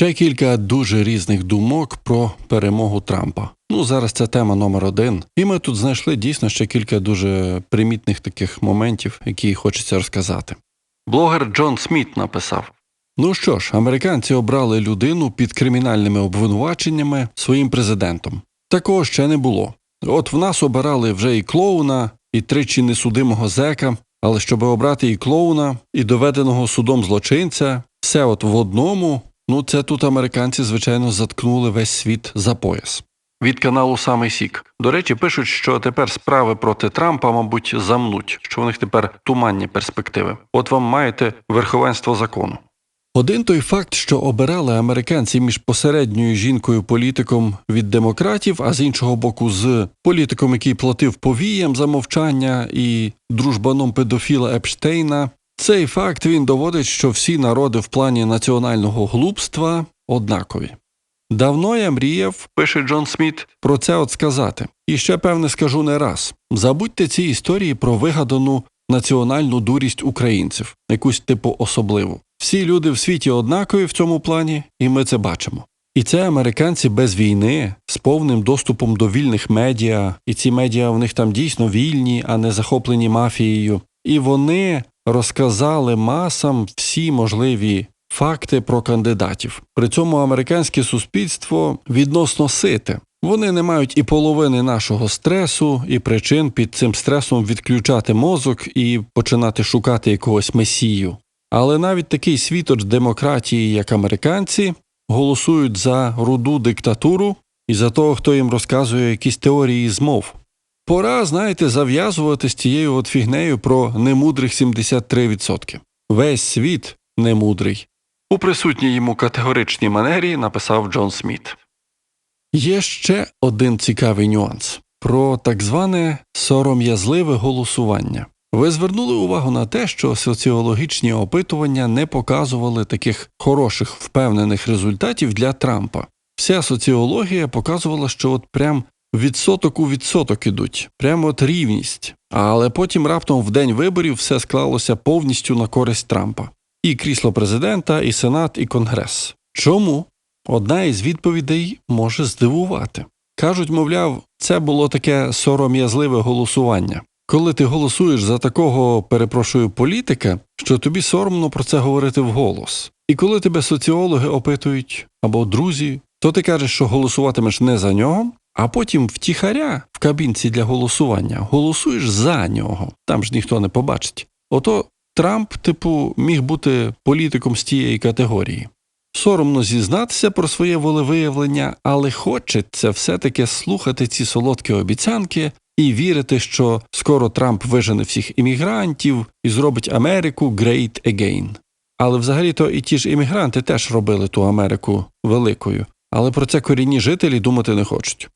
Ще кілька дуже різних думок про перемогу Трампа. Ну, зараз це тема номер один. І ми тут знайшли дійсно ще кілька дуже примітних таких моментів, які хочеться розказати. Блогер Джон Сміт написав: Ну що ж, американці обрали людину під кримінальними обвинуваченнями своїм президентом. Такого ще не було. От в нас обирали вже і клоуна, і тричі несудимого зека, але щоб обрати і клоуна, і доведеного судом злочинця, все от в одному, ну це тут американці, звичайно, заткнули весь світ за пояс. Від каналу Самий Сік. До речі, пишуть, що тепер справи проти Трампа, мабуть, замнуть, що у них тепер туманні перспективи. От вам маєте верховенство закону. Один той факт, що обирали американці між посередньою жінкою політиком від демократів, а з іншого боку, з політиком, який платив повіям за мовчання і дружбаном педофіла Епштейна. Цей факт він доводить, що всі народи в плані національного глупства однакові. Давно я мріяв, пише Джон Сміт, про це от сказати. І ще певне скажу не раз. Забудьте ці історії про вигадану національну дурість українців, якусь типу особливу. Всі люди в світі однакові в цьому плані, і ми це бачимо. І це американці без війни, з повним доступом до вільних медіа, і ці медіа в них там дійсно вільні, а не захоплені мафією. І вони розказали масам всі можливі факти про кандидатів. При цьому американське суспільство відносно сите. Вони не мають і половини нашого стресу, і причин під цим стресом відключати мозок і починати шукати якогось месію. Але навіть такий світоч демократії, як американці, голосують за руду диктатуру і за того, хто їм розказує якісь теорії змов. Пора, знаєте, зав'язувати з цією от фігнею про немудрих 73%. Весь світ немудрий. У присутній йому категоричній манері написав Джон Сміт. Є ще один цікавий нюанс про так зване сором'язливе голосування. Ви звернули увагу на те, що соціологічні опитування не показували таких хороших впевнених результатів для Трампа. Вся соціологія показувала, що от прям відсоток у відсоток ідуть, прямо от рівність. Але потім раптом в день виборів все склалося повністю на користь Трампа. І крісло президента, і Сенат, і Конгрес. Чому? Одна із відповідей може здивувати. Кажуть, мовляв, це було таке сором'язливе голосування. Коли ти голосуєш за такого, перепрошую, політика, що тобі соромно про це говорити вголос. І коли тебе соціологи опитують або друзі, то ти кажеш, що голосуватимеш не за нього, а потім втіхаря в кабінці для голосування голосуєш за нього. Там ж ніхто не побачить. Ото Трамп, типу, міг бути політиком з тієї категорії. Соромно зізнатися про своє волевиявлення, але хочеться все-таки слухати ці солодкі обіцянки і вірити, що скоро Трамп вижене всіх іммігрантів і зробить Америку great again. Але взагалі-то і ті ж іммігранти теж робили ту Америку великою, але про це корінні жителі думати не хочуть.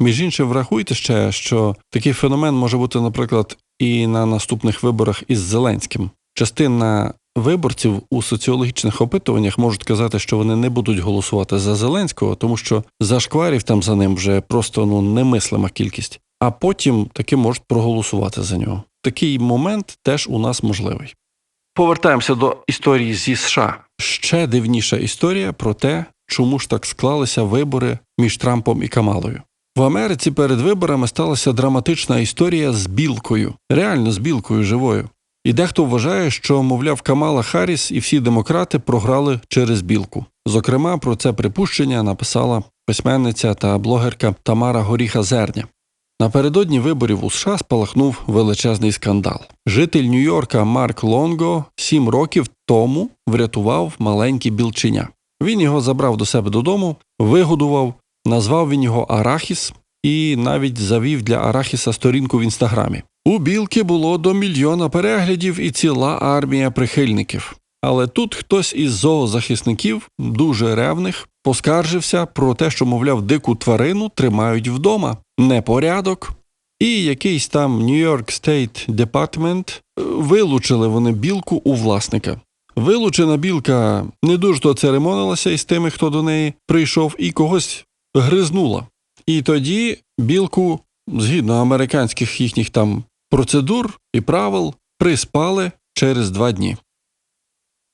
Між іншим, врахуйте ще, що такий феномен може бути, наприклад, і на наступних виборах із Зеленським. Частина виборців у соціологічних опитуваннях можуть казати, що вони не будуть голосувати за Зеленського, тому що зашкварів там за ним вже просто ну немислима кількість, а потім таки можуть проголосувати за нього. Такий момент теж у нас можливий. Повертаємося до історії зі США. Ще дивніша історія про те, чому ж так склалися вибори між Трампом і Камалою. В Америці перед виборами сталася драматична історія з білкою, реально з білкою живою. І дехто вважає, що, мовляв, Камала Харріс і всі демократи програли через білку. Зокрема, про це припущення написала письменниця та блогерка Тамара Горіха Зерня. Напередодні виборів у США спалахнув величезний скандал. Житель Нью-Йорка Марк Лонго сім років тому врятував маленьке білченя. Він його забрав до себе додому, вигодував, назвав він його Арахіс і навіть завів для Арахіса сторінку в інстаграмі. У білки було до мільйона переглядів і ціла армія прихильників. Але тут хтось із зоозахисників, дуже ревних, поскаржився про те, що, мовляв, дику тварину тримають вдома. Непорядок. І якийсь там York State Department вилучили вони білку у власника. Вилучена білка не дуже то церемонилася із тими, хто до неї прийшов, і когось гризнула. І тоді білку, згідно американських їхніх там процедур і правил, приспали через два дні.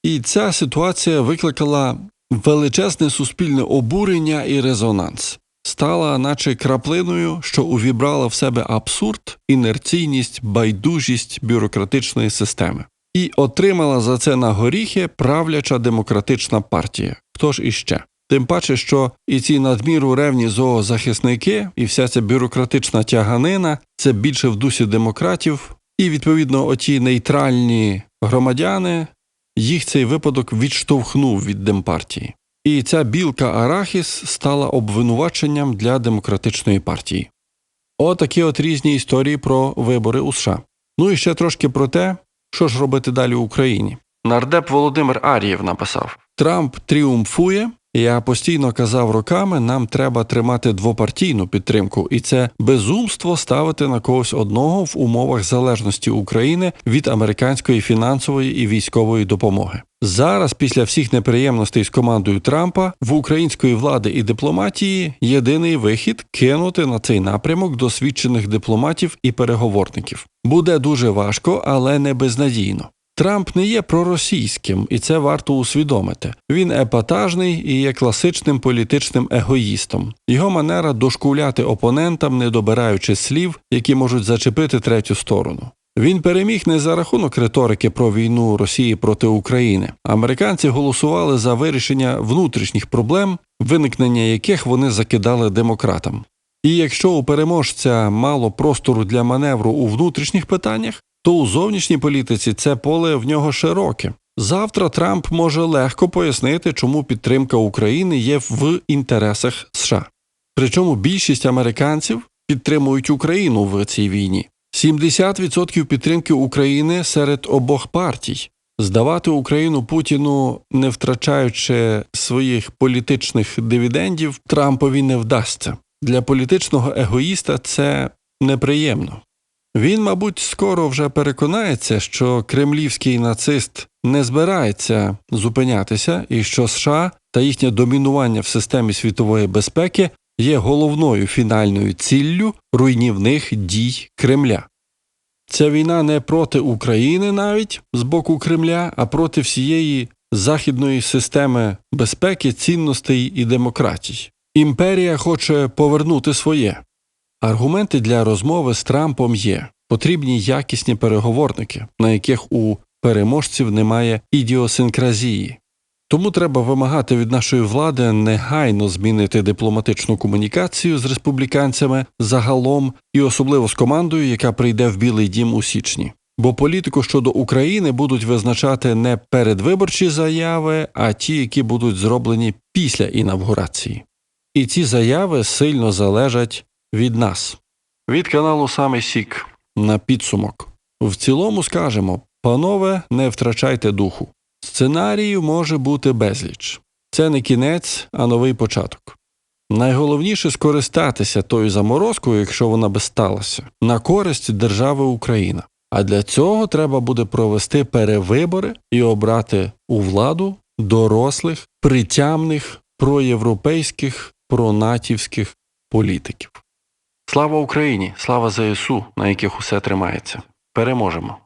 І ця ситуація викликала величезне суспільне обурення і резонанс. Стала наче краплиною, що увібрала в себе абсурд, інерційність, байдужість бюрократичної системи. І отримала за це на горіхи правляча демократична партія. Хто ж іще? Тим паче, що і ці надміру ревні зоозахисники, і вся ця бюрократична тяганина це більше в дусі демократів, і відповідно оті нейтральні громадяни, їх цей випадок відштовхнув від демпартії. І ця білка Арахіс стала обвинуваченням для демократичної партії. Отакі от різні історії про вибори у США. Ну і ще трошки про те, що ж робити далі в Україні. Нардеп Володимир Ар'єв написав: Трамп тріумфує. Я постійно казав роками, нам треба тримати двопартійну підтримку, і це безумство ставити на когось одного в умовах залежності України від американської фінансової і військової допомоги. Зараз, після всіх неприємностей з командою Трампа, в української влади і дипломатії єдиний вихід кинути на цей напрямок досвідчених дипломатів і переговорників. Буде дуже важко, але не безнадійно. Трамп не є проросійським, і це варто усвідомити. Він епатажний і є класичним політичним егоїстом. Його манера дошкуляти опонентам, не добираючи слів, які можуть зачепити третю сторону. Він переміг не за рахунок риторики про війну Росії проти України. Американці голосували за вирішення внутрішніх проблем, виникнення яких вони закидали демократам. І якщо у переможця мало простору для маневру у внутрішніх питаннях, то у зовнішній політиці це поле в нього широке. Завтра Трамп може легко пояснити, чому підтримка України є в інтересах США. Причому більшість американців підтримують Україну в цій війні. 70% підтримки України серед обох партій. Здавати Україну Путіну, не втрачаючи своїх політичних дивідендів, Трампові не вдасться. Для політичного егоїста це неприємно. Він, мабуть, скоро вже переконається, що кремлівський нацист не збирається зупинятися, і що США та їхнє домінування в системі світової безпеки є головною фінальною ціллю руйнівних дій Кремля. Ця війна не проти України навіть з боку Кремля, а проти всієї західної системи безпеки, цінностей і демократій. Імперія хоче повернути своє. Аргументи для розмови з Трампом є потрібні якісні переговорники, на яких у переможців немає ідіосинкразії. Тому треба вимагати від нашої влади негайно змінити дипломатичну комунікацію з республіканцями загалом і особливо з командою, яка прийде в Білий Дім у січні. Бо політику щодо України будуть визначати не передвиборчі заяви, а ті, які будуть зроблені після інавгурації. І ці заяви сильно залежать від нас. Від каналу Саме Сік на підсумок. В цілому скажемо, панове, не втрачайте духу. Сценарію може бути безліч. Це не кінець, а новий початок. Найголовніше скористатися тою заморозкою, якщо вона би сталася, на користь держави Україна. А для цього треба буде провести перевибори і обрати у владу дорослих, притямних, проєвропейських, пронатівських політиків. Слава Україні! Слава ЗСУ, на яких усе тримається. Переможемо!